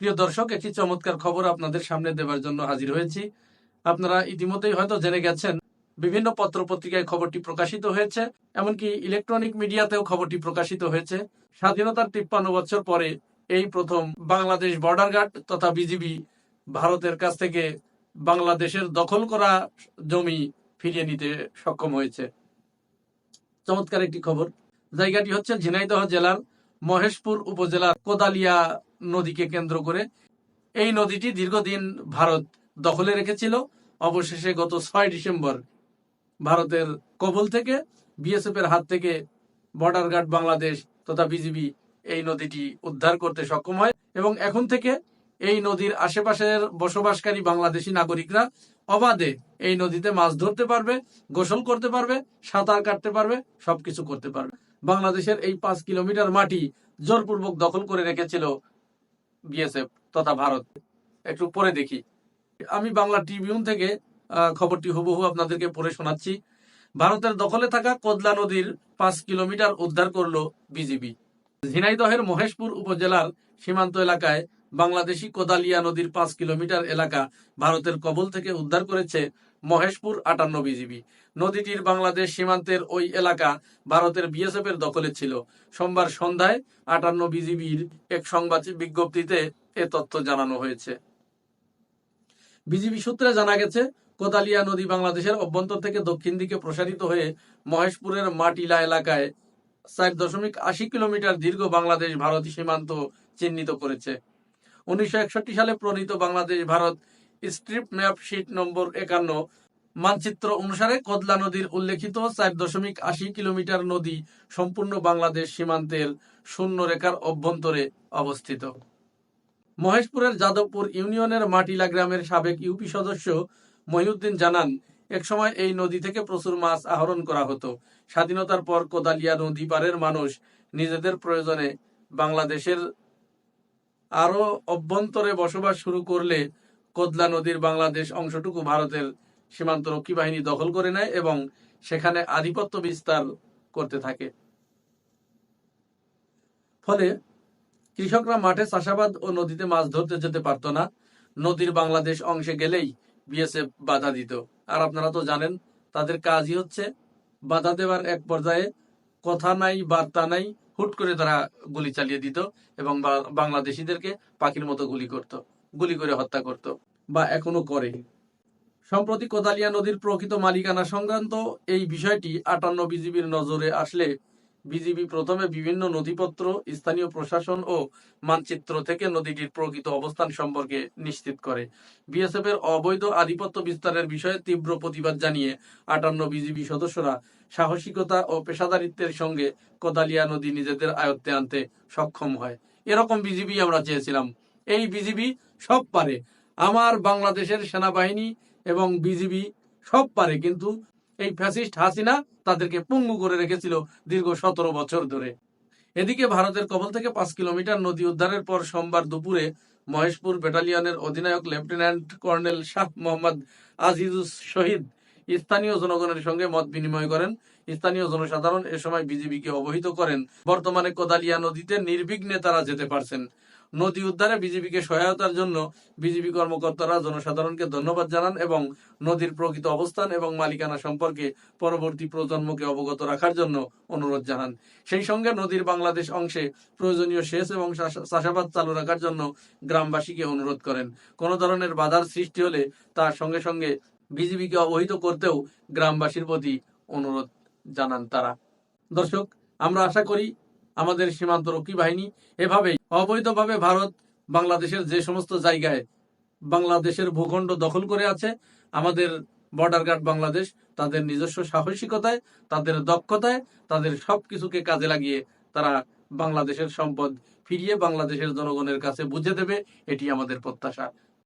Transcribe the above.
প্রিয় দর্শক, একটি চমৎকার খবর আপনাদের সামনে দেওয়ার জন্য হাজির হয়েছি। আপনারা ইতিমধ্যেই হয়তো জেনে গেছেন, বিভিন্ন পত্র পত্রিকায় খবরটি প্রকাশিত হয়েছে, এমনকি ইলেকট্রনিক মিডিয়াতেও খবরটি প্রকাশিত হয়েছে। স্বাধীনতার তিপ্পান্ন বছর পরে এই প্রথম বাংলাদেশ বর্ডার গার্ড তথা বিজিবি ভারতের কাছ থেকে বাংলাদেশের দখল করা জমি ফিরিয়ে নিতে সক্ষম হয়েছে। চমৎকার একটি খবর। জায়গাটি হচ্ছে ঝিনাইদহ জেলার মহেশপুর উপজেলার কোদালিয়া নদীকে কেন্দ্র করে। এই নদীটি দীর্ঘদিন ভারত দখলে রেখেছিল। অবশেষে গত ছয় ডিসেম্বর ভারতের কবল থেকে বিএসএফ এর হাত থেকে বর্ডার গার্ড বাংলাদেশ তথা বিজিবি এই নদীটি উদ্ধার করতে সক্ষম হয় এবং এখন থেকে এই নদীর আশেপাশের বসবাসকারী বাংলাদেশি নাগরিকরা অবাধে এই নদীতে মাছ ধরতে পারবে, গোসল করতে পারবে, সাঁতার কাটতে পারবে, সবকিছু করতে পারবে। বাংলাদেশের এই পাঁচ কিলোমিটার মাটি জোরপূর্বক দখল করে রেখেছিল বিএসএফ তথা ভারত। একটু পরে দেখি। আমি বাংলা ট্রিবিউন থেকে খবরটি হুবহু আপনাদেরকে পড়ে শোনাচ্ছি। ভারতের দখলে থাকা কদলা নদীর পাঁচ কিলোমিটার উদ্ধার করল বিজিবি। ঝিনাইদহের মহেশপুর উপজেলার সীমান্ত এলাকায় বাংলাদেশি কোদালিয়া নদীর পাঁচ কিলোমিটার এলাকা ভারতের কবল থেকে উদ্ধার করেছে মহেশপুর আটান্ন বিজিবি। নদীটির বাংলাদেশ সীমান্তের ওই এলাকা ভারতের বিএসএফ এর দখলে ছিল। সোমবার সন্ধ্যায় আটান্ন বিজিবির এক সংবাদ বিজ্ঞপ্তিতে এ তথ্য জানানো হয়েছে। বিজিবি সূত্রে জানা গেছে, কোদালিয়া নদী বাংলাদেশের অভ্যন্তর থেকে দক্ষিণ দিকে প্রসারিত হয়ে মহেশপুরের মাটিলা এলাকায় চার দশমিক আশি কিলোমিটার দীর্ঘ বাংলাদেশ ভারত সীমান্ত চিহ্নিত করেছে। উনিশশো একষট্টি সালে প্রণীত Bangladesh Bharat strip map sheet number একান্ন মানচিত্র অনুসারে কদলা নদীর উল্লেখিত চার দশমিক আশি কিলোমিটার নদী সম্পূর্ণ বাংলাদেশ সীমান্তের শূন্য রেখার অভ্যন্তরে অবস্থিত। মহেশপুরের যাদবপুর ইউনিয়নের মাটিলা গ্রামের সাবেক ইউপি সদস্য মহিউদ্দিন জানান, একসময় এই নদী থেকে প্রচুর মাছ আহরণ করা হতো। স্বাধীনতার পর কোদালিয়া নদী পারের মানুষ নিজেদের প্রয়োজনে বাংলাদেশের আরও অভ্যন্তরে বসবাস শুরু করলে কোদলা নদীর বাংলাদেশ অংশটুকু ভারতের সীমান্ত রক্ষী বাহিনী দখল করে নেয় এবং সেখানে আধিপত্য বিস্তার করতে থাকে। ফলে কৃষকরা মাঠে চাষাবাদ ও নদীতে মাছ ধরতে যেতে পারতো না। নদীর বাংলাদেশ অংশে গেলেই বিএসএফ বাধা দিত। আর আপনারা তো জানেন, তাদের কাজই হচ্ছে বাধা দেওয়ার এক পর্যায়ে কথা নাই, বার্তা নাই হুট করে তারা গুলি চালিয়ে দিত এবং বাংলাদেশিদেরকে পাখির মতো গুলি করত, গুলি করে হত্যা করত বা এখনও করে। সম্প্রতি কোদালিয়া নদীর প্রকৃত মালিকানা সংক্রান্ত এই বিষয়টি আটান্ন বিজিবির নজরে আসলে বিজিবি প্রথমে বিভিন্ন নথিপত্র, স্থানীয় প্রশাসন ও মানচিত্র থেকে নদীটির প্রকৃত অবস্থান সম্পর্কে নিশ্চিত করে। বিএসএফ এর অবৈধ আধিপত্য বিস্তারের বিষয়ে তীব্র প্রতিবাদ জানিয়ে আটান্ন বিজিবি সদস্যরা সাহসিকতা ও পেশাদারিত্বের সঙ্গে কোদালিয়া নদী নিজেদের আয়ত্তে আনতে সক্ষম হয়। এরকম বিজিবি আমরা চেয়েছিলাম। এই বিজিবি সব পারে। আমার বাংলাদেশের সেনাবাহিনী এবং বিজিবি সব পারে, কিন্তু এই ফ্যাসিস্ট হাসিনা তাদেরকে পঙ্গু করে রেখেছিল দীর্ঘ সতেরো বছর ধরে। এদিকে ভারতের কবল থেকে পাঁচ কিলোমিটার নদী উদ্ধারের পর সোমবার দুপুরে মহেশপুর ব্যাটালিয়নের অধিনায়ক লেফটেন্যান্ট কর্নেল শাহ মোহাম্মদ আজিজুস শহীদ স্থানীয় জনগণের সঙ্গে মত বিনিময় করেন। স্থানীয় জনসাধারণ এ সময় বিজেপিকে অবহিত করেন। বর্তমানে কোদালিয়া নদীতে নির্বিঘ্নে তারা যেতে পারছেন। নদী উদ্ধারে বিজেপিকে সহায়তার জন্য বিজেপি কর্মকর্তারা জনসাধারণকে ধন্যবাদ জানান এবং নদীর প্রকৃত অবস্থান এবং মালিকানা সম্পর্কে পরবর্তী প্রজন্মকে অবগত রাখার জন্য অনুরোধ জানান। সেই সঙ্গে নদীর বাংলাদেশ অংশে প্রয়োজনীয় সেচ এবং চাষাবাদ চালু রাখার জন্য গ্রামবাসীকে অনুরোধ করেন। কোনো ধরনের বাধার সৃষ্টি হলে তার সঙ্গে সঙ্গে বিজিবিকে অবহিত করতেও গ্রামবাসীর প্রতি অনুরোধ জানান তারা। দর্শক, আমরা আশা করি আমাদের সীমান্ত রক্ষী বাহিনী এভাবেই অবৈধভাবে ভারত বাংলাদেশের যে সমস্ত জায়গায় বাংলাদেশের ভূখণ্ড দখল করে আছে, আমাদের বর্ডার গার্ড বাংলাদেশ তাদের নিজস্ব সাহসিকতায়, তাদের দক্ষতায়, তাদের সবকিছুকে কাজে লাগিয়ে তারা বাংলাদেশের সম্পদ ফিরিয়ে বাংলাদেশের জনগণের কাছে বুঝে দেবে, এটি আমাদের প্রত্যাশা।